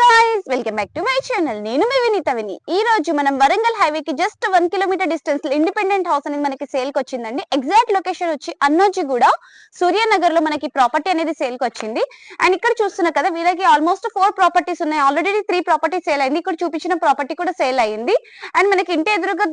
Guys welcome back to my channel నేను మీ వినీత విని. ఈ రోజు మనం వరంగల్ హైవే కి జస్ట్ వన్ కిలోమీటర్ డిస్టెన్స్లో ఇండిపెండెంట్ హౌస్ అనేది మనకి సేల్కి వచ్చిందండి. ఎగ్జాక్ట్ లొకేషన్ వచ్చి అన్నోజీ కూడా సూర్యనగర్లో మనకి ప్రాపర్టీ అనేది సేల్కి వచ్చింది. అండ్ ఇక్కడ చూస్తున్నా కదా వీళ్ళకి ఆల్మోస్ట్ ఫోర్ ప్రాపర్టీస్ ఉన్నాయి. ఆల్రెడీ త్రీ ప్రాపర్టీ సేల్ అయింది. ఇక్కడ చూపించిన ప్రాపర్టీ కూడా సేల్ అయింది. అండ్ మనకి ఇంటి ఎదురుగా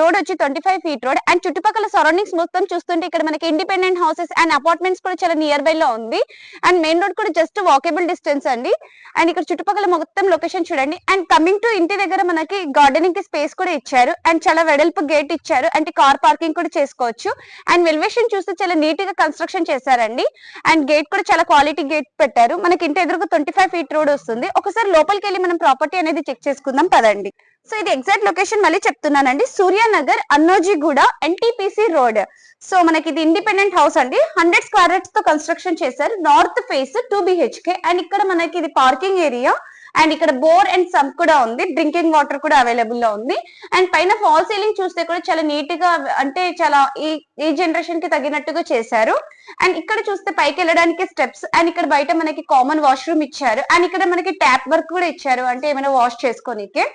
రోడ్ వచ్చి twenty five feet road and చుట్టుపక్కల సరౌండింగ్స్ మొత్తం చూస్తుంటే ఇక్కడ మనకి ఇండిపెండెంట్ హౌసెస్ అండ్ అపార్ట్మెంట్స్ కూడా చాలా నియర్ బై లో ఉంది. అండ్ మెయిన్ రోడ్ కూడా జస్ట్ వాకేబుల్ డిస్టెన్స్ అండి. అండ్ ఇక్కడ చుట్టుపక్కల మొత్తం లొకేషన్ చూడండి. అండ్ కమింగ్ టు ఇంటి దగ్గర మనకి గార్డెనింగ్కి స్పేస్ కూడా ఇచ్చారు. అండ్ చాలా వెడల్పు గేట్ ఇచ్చారు. అంటే కార్ పార్కింగ్ కూడా చేసుకోవచ్చు. అండ్ వెల్వేషన్ చూస్తే చాలా నీట్గా కన్స్ట్రక్షన్ చేశారండి. అండ్ గేట్ కూడా చాలా క్వాలిటీ గేట్ పెట్టారు. మనకి ఇంటి ఎదురుకు ట్వంటీ ఫైవ్ ఫీట్ రోడ్ వస్తుంది. ఒకసారి లోపలికి వెళ్ళి మనం ప్రాపర్టీ అనేది చెక్ చేసుకుందాం పదండి. సో ఇది ఎగ్జాక్ట్ లొకేషన్ మళ్ళీ చెప్తున్నానండి. Suryanagar Annojiguda NTPC road so మనకి ఇది ఇండిపెండెంట్ హౌస్ అండి. హండ్రెడ్ స్క్వేర్తో కన్స్ట్రక్షన్ చేశారు. North face two BHK and ఇక్కడ మనకి ఇది పార్కింగ్ ఏరియా అండ్ ఇక్కడ బోర్ అండ్ సబ్ కూడా ఉంది. డ్రింకింగ్ వాటర్ కూడా అవైలబుల్లో ఉంది. అండ్ పైన ఫాల్ సీలింగ్ చూస్తే కూడా చాలా నీట్గా అంటే చాలా ఈ ఈ జనరేషన్కి తగినట్టుగా చేశారు. అండ్ ఇక్కడ చూస్తే పైకి వెళ్ళడానికి స్టెప్స్ అండ్ ఇక్కడ బయట మనకి కామన్ వాష్రూమ్ ఇచ్చారు. అండ్ ఇక్కడ మనకి ట్యాప్ వర్క్ కూడా ఇచ్చారు. అంటే ఏమైనా వాష్ చేసుకోనికే.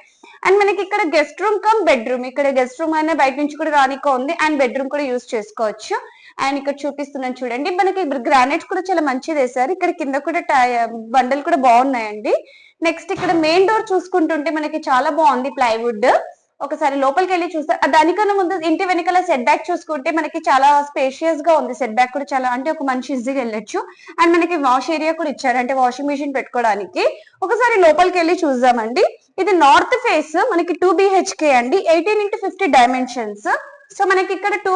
అండ్ మనకి ఇక్కడ గెస్ట్ రూమ్ కమ్ బెడ్రూమ్ ఇక్కడ గెస్ట్ రూమ్ అనే బయట నుంచి కూడా రానికో ఉంది. అండ్ బెడ్రూమ్ కూడా యూస్ చేసుకోవచ్చు. అండ్ ఇక్కడ చూపిస్తున్నాను చూడండి. మనకి గ్రానైట్ కూడా చాలా మంచిది సార్. ఇక్కడ కింద కూడా బండలు కూడా బాగున్నాయండి. నెక్స్ట్ ఇక్కడ మెయిన్ డోర్ చూసుకుంటుంటే మనకి చాలా బాగుంది ప్లైవుడ్ ఒకసారి లోపలికి వెళ్ళి చూస్తే దానికన్నా ముందు ఇంటి వెనకాల సెట్ బ్యాక్ చూసుకుంటే మనకి చాలా స్పేషియస్గా ఉంది. సెట్ బ్యాక్ కూడా చాలా అంటే ఒక మంచి ఈజీగా వెళ్ళొచ్చు. అండ్ మనకి వాష్ ఏరియా కూడా ఇచ్చారు అంటే వాషింగ్ మిషన్ పెట్టుకోవడానికి. ఒకసారి లోపలికి వెళ్ళి చూద్దామండి. ఇది నార్త్ ఫేస్ మనకి టూ బిహెచ్కే అండి. Eighteen into fifty dimensions so మనకి ఇక్కడ టూ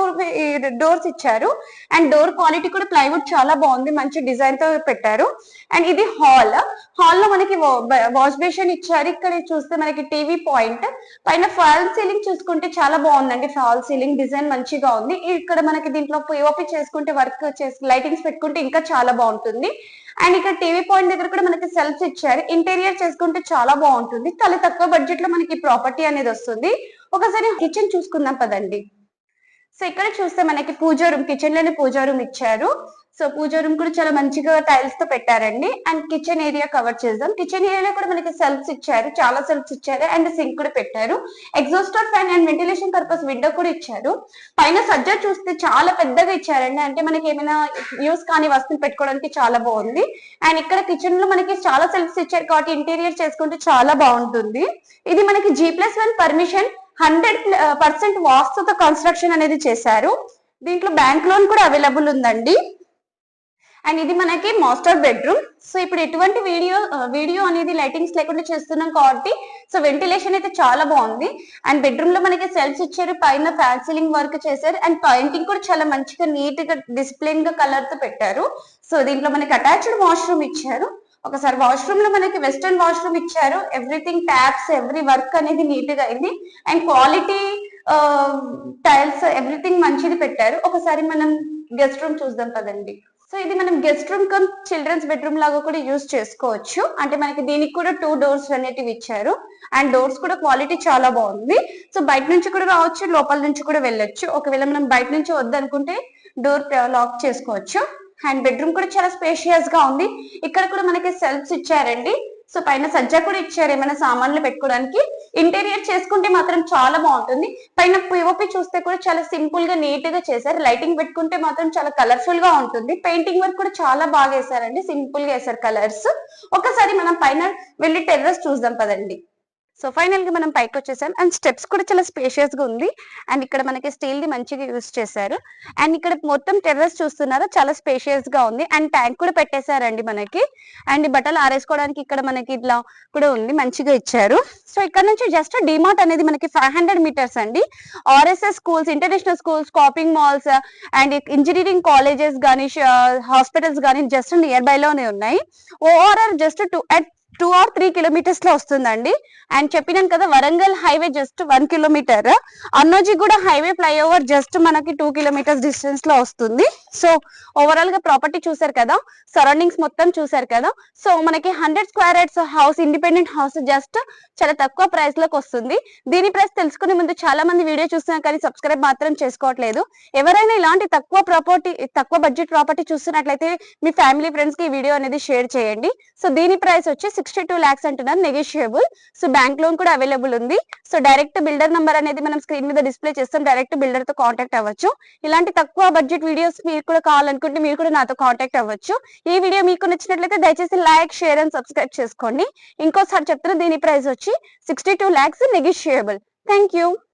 డోర్స్ ఇచ్చారు. అండ్ డోర్ క్వాలిటీ కూడా ప్లైవుడ్ చాలా బాగుంది. మంచి డిజైన్తో పెట్టారు. అండ్ ఇది హాల్. హాల్లో మనకి వాష్ బేషన్ ఇచ్చారు. ఇక్కడ చూస్తే మనకి టీవీ పాయింట్. పైన ఫాల్ సీలింగ్ చూసుకుంటే చాలా బాగుందండి ఫాల్ సీలింగ్. డిజైన్ మంచిగా ఉంది. ఇక్కడ మనకి దీంట్లో పిఓపి చేసుకుంటే వర్క్ చేసి లైటింగ్స్ పెట్టుకుంటే ఇంకా చాలా బాగుంటుంది. అండ్ ఇక్కడ టీవీ పాయింట్ దగ్గర కూడా మనకి సెల్ఫ్స్ ఇచ్చారు. ఇంటీరియర్ చేసుకుంటే చాలా బాగుంటుంది. చాలా తక్కువ బడ్జెట్లో మనకి ప్రాపర్టీ అనేది వస్తుంది. ఒకసారి కిచెన్ చూసుకుందాం పదండి. సో ఇక్కడ చూస్తే మనకి పూజా రూమ్ కిచెన్లోనే పూజా రూమ్ ఇచ్చారు. సో పూజా రూమ్ కూడా చాలా మంచిగా టైల్స్తో పెట్టారండి. అండ్ కిచెన్ ఏరియా కవర్ చేద్దాం. కిచెన్ ఏరియాలో కూడా మనకి సెల్ఫ్స్ ఇచ్చారు. చాలా సెల్ఫ్స్ ఇచ్చారు. అండ్ సింక్ కూడా పెట్టారు. Exhauster fan and ventilation purpose window కూడా ఇచ్చారు. పైన సజ్జా చూస్తే చాలా పెద్దగా ఇచ్చారండి. అంటే మనకి ఏమైనా యూస్ కాని వస్తువులు పెట్టుకోవడానికి చాలా బాగుంది. అండ్ ఇక్కడ కిచెన్లో మనకి చాలా సెల్ఫ్స్ ఇచ్చారు. కాబట్టి ఇంటీరియర్ చేసుకుంటే చాలా బాగుంటుంది. ఇది మనకి G plus one permission hundred percent వాస్తుతో construction అనేది చేశారు. దీంట్లో బ్యాంక్ లోన్ కూడా అవైలబుల్ ఉందండి. అండ్ ఇది మనకి మాస్టర్ బెడ్రూమ్. సో ఇప్పుడు ఎటువంటి వీడియో వీడియో అనేది లైటింగ్స్ లేకుండా చేస్తున్నాం కాబట్టి సో వెంటిలేషన్ అయితే చాలా బాగుంది. అండ్ బెడ్రూమ్లో మనకి సెల్ఫ్ ఇచ్చారు పైన ఫ్యాన్ సీలింగ్ వర్క్ చేశారు. అండ్ పెయింటింగ్ కూడా చాలా మంచిగా నీట్గా డిసిప్లిన్గా కలర్తో పెట్టారు. సో దీంట్లో మనకి అటాచ్డ్ వాష్రూమ్ ఇచ్చారు. ఒకసారి వాష్రూమ్లో మనకి వెస్టర్న్ వాష్రూమ్ ఇచ్చారు. ఎవ్రీథింగ్ ట్యాప్స్ ఎవ్రీ వర్క్ అనేది నీట్గా అయింది. అండ్ క్వాలిటీ టైల్స్ ఎవ్రీథింగ్ మంచిది పెట్టారు. ఒకసారి మనం గెస్ట్ రూమ్ చూద్దాం కదండి సో ఇది మనం guest room cum children's bedroom లాగా కూడా యూజ్ చేసుకోవచ్చు. అంటే మనకి దీనికి కూడా టూ డోర్స్ అనేటివి ఇచ్చారు. అండ్ డోర్స్ కూడా క్వాలిటీ చాలా బాగుంది. సో బయట నుంచి కూడా రావచ్చు లోపల నుంచి కూడా వెళ్ళొచ్చు. ఒకవేళ మనం బయట నుంచి వద్దనుకుంటే డోర్ లాక్ uh, చేసుకోవచ్చు. అండ్ బెడ్రూమ్ కూడా చాలా స్పేషియస్గా ఉంది. ఇక్కడ కూడా మనకి సెల్ఫ్స్ ఇచ్చారండి. సో పైన సజ్జా కూడా ఇచ్చారు ఏమైనా సామాన్లు పెట్టుకోవడానికి. ఇంటీరియర్ చేసుకుంటే మాత్రం చాలా బాగుంటుంది. పైన పిఓపి చూస్తే కూడా చాలా సింపుల్గా నీట్గా చేశారు. లైటింగ్ పెట్టుకుంటే మాత్రం చాలా కలర్ఫుల్గా ఉంటుంది. పెయింటింగ్ వర్క్ కూడా చాలా బాగా వేసారండి సింపుల్గా వేసారు కలర్స్ ఒకసారి మనం పైన వెళ్ళి టెర్రస్ చూద్దాం పదండి. సో ఫైనల్గా మనం పైకి వచ్చేసాం అండ్ స్టెప్స్ కూడా చాలా స్పేషియస్గా ఉంది. అండ్ ఇక్కడ మనకి స్టీల్ ది మంచిగా యూస్ చేశారు. అండ్ ఇక్కడ మొత్తం టెర్రస్ చూస్తున్నారా చాలా స్పేషియస్గా ఉంది. అండ్ ట్యాంక్ కూడా పెట్టేశారండి మనకి. అండ్ బట్టలు ఆరేసుకోవడానికి ఇక్కడ మనకి ఇట్లా కూడా ఉంది మంచిగా ఇచ్చారు. సో ఇక్కడ నుంచి జస్ట్ డిమార్ట్ అనేది మనకి ఫైవ్ హండ్రెడ్ మీటర్స్ అండి. RSS schools international schools shopping malls and engineering colleges కానీ హాస్పిటల్స్ కానీ జస్ట్ నియర్ బై లోనే ఉన్నాయి. ORR just two at two or three కిలోమీటర్స్లో వస్తుందండి. అండ్ చెప్పినాను కదా Warangal highway just one kilometre Annojiguda highway flyover just మనకి two kilometres డిస్టెన్స్లో వస్తుంది. సో ఓవరాల్గా ప్రాపర్టీ చూసారు కదా సరౌండింగ్స్ మొత్తం చూసారు కదా. సో మనకి hundred square yards house independent house just చాలా తక్కువ ప్రైస్లోకి వస్తుంది. దీని ప్రైస్ తెలుసుకునే ముందు చాలా మంది వీడియో చూస్తున్నారు కానీ సబ్స్క్రైబ్ మాత్రం చేసుకోవట్లేదు. ఎవరైనా ఇలాంటి తక్కువ ప్రాపర్టీ తక్కువ బడ్జెట్ ప్రాపర్టీ చూస్తున్నట్లయితే మీ ఫ్యామిలీ ఫ్రెండ్స్కి ఈ వీడియో అనేది షేర్ చేయండి. సో దీని ప్రైస్ వచ్చి సిక్స్టీ టూ ల్యాక్స్ అంటున్నారు నెగోషియబుల్ సో బ్యాంక్ లోన్ కూడా అవైలబుల్ ఉంది. సో డైరెక్ట్ బిల్డర్ నంబర్ అనేది మనం స్క్రీన్ మీద డిస్ప్లే చేస్తాం. డైరెక్ట్ బిల్డర్తో కాంటాక్ట్ అవ్వచ్చు. ఇలాంటి తక్కువ బడ్జెట్ వీడియోస్ మీరు కూడా కావాలనుకుంటే మీరు కూడా నాతో కాంటాక్ట్ అవ్వచ్చు. ఈ వీడియో మీకు నచ్చినట్లయితే దయచేసి లైక్ షేర్ అండ్ సబ్స్క్రైబ్ చేసుకోండి. ఇంకోసారి చెప్తున్నా దీని ప్రైస్ వచ్చి sixty two lakhs negotiable thank you